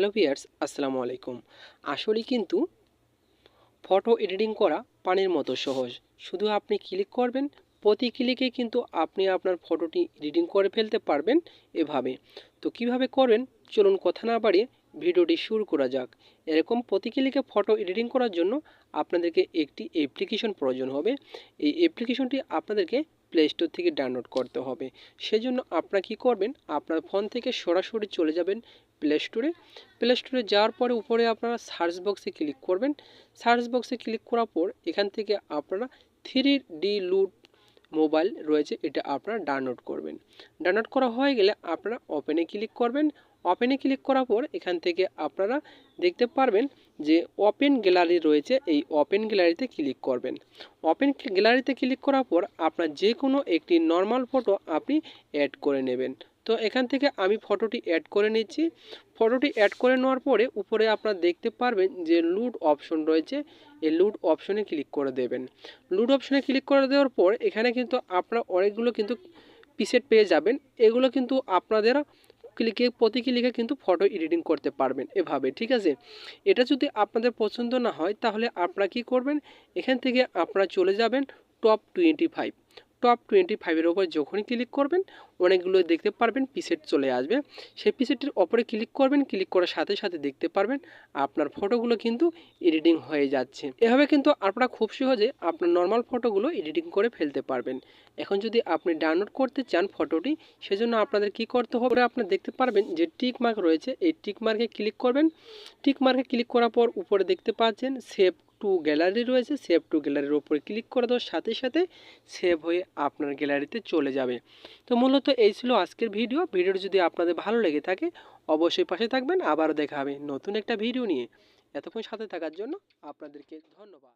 Hello viewers, আসসালামু আলাইকুম। আসলে কিন্তু ফটো এডিটিং করা পানির মতো সহজ। শুধু আপনি ক্লিক করবেন, প্রতি ক্লিকে কিন্তু আপনি আপনার ফটোটি এডিটিং করে ফেলতে পারবেন এভাবে। তো কীভাবে করবেন? চলুন কথা না বাড়িয়ে ভিডিওটি শুরু করা যাক। এরকম প্রতি ক্লিকে ফটো এডিটিং করার জন্য আপনাদেরকে একটি অ্যাপ্লিকেশন প্রয়োজন হবে। এই অ্যাপ্লিকেশনটি আপনাদেরকে প্লে স্টোর থেকে ডাউনলোড করতে হবে। সেজন্য আপনারা কী করবেন? আপনার ফোন থেকে সরাসরি চলে যাবেন প্লে স্টোরে প্লে স্টোরে যাওয়ার পরে উপরে আপনারা সার্চ বক্সে ক্লিক করবেন। সার্চ বক্সে ক্লিক করার পর এখান থেকে আপনারা থ্রি ডি লুট মোবাইল রয়েছে, এটা আপনারা ডাউনলোড করবেন। ডাউনলোড করা হয়ে গেলে আপনারা ওপেনে ক্লিক করবেন। ওপেনে ক্লিক করার পর এখান থেকে আপনারা দেখতে পারবেন যে ওপেন গ্যালারি রয়েছে, এই ওপেন গ্যালারিতে ক্লিক করবেন। ওপেন গ্যালারিতে ক্লিক করার পর আপনার যে কোনো একটি নর্মাল ফটো আপনি অ্যাড করে নেবেন। তো এখান থেকে আমি ফটোটি অ্যাড করে নিচ্ছি। ফটোটি অ্যাড করে নেওয়ার পরে উপরে আপনারা দেখতে পারবেন যে লুড অপশন রয়েছে। এই লুড অপশনে ক্লিক করে দেবেন। লুড অপশনে ক্লিক করে দেওয়ার পর এখানে কিন্তু আপনারা অনেকগুলো কিন্তু পিসেট পেয়ে যাবেন। এগুলো কিন্তু আপনাদের ক্লিকে প্রতি ক্লিকে কিন্তু ফটো এডিটিং করতে পারবেন এভাবে, ঠিক আছে? এটা যদি আপনাদের পছন্দ না হয়, তাহলে আপনারা কি করবেন? এখান থেকে আপনারা চলে যাবেন top twenty five top twenty ফাইভের ওপর যখনই ক্লিক করবেন, অনেকগুলো দেখতে পারবেন পিসেট চলে আসবে। সেই পিসেটটির ওপরে ক্লিক করবেন ক্লিক করার সাথে সাথে দেখতে পারবেন আপনার ফটোগুলো কিন্তু এডিটিং হয়ে যাচ্ছে। এভাবে কিন্তু আপনারা খুব সহজে আপনার নর্মাল ফটোগুলো এডিটিং করে ফেলতে পারবেন। এখন যদি আপনি ডাউনলোড করতে চান ফটোটি সেজন্য আপনাদের কি করতে হবে? আপনারা দেখতে পারবেন যে টিক মার্ক রয়েছে। এই টিক মার্কে ক্লিক করবেন। টিক মার্কে ক্লিক করার পর উপরে দেখতে পাচ্ছেন সেভ টু গ্যালারি রয়েছে সেভ টু গ্যালারির ওপরে ক্লিক করে দেওয়ার সাথে সাথে সেভ হয়ে আপনার গ্যালারিতে চলে যাবে। তো মূলত এই ছিল আজকের ভিডিও ভিডিওটি যদি আপনাদের ভালো লেগে থাকে, অবশ্যই পাশে থাকবেন। আবারও দেখা হবে নতুন একটা ভিডিও নিয়ে। এতক্ষণ সাথে থাকার জন্য আপনাদেরকে ধন্যবাদ।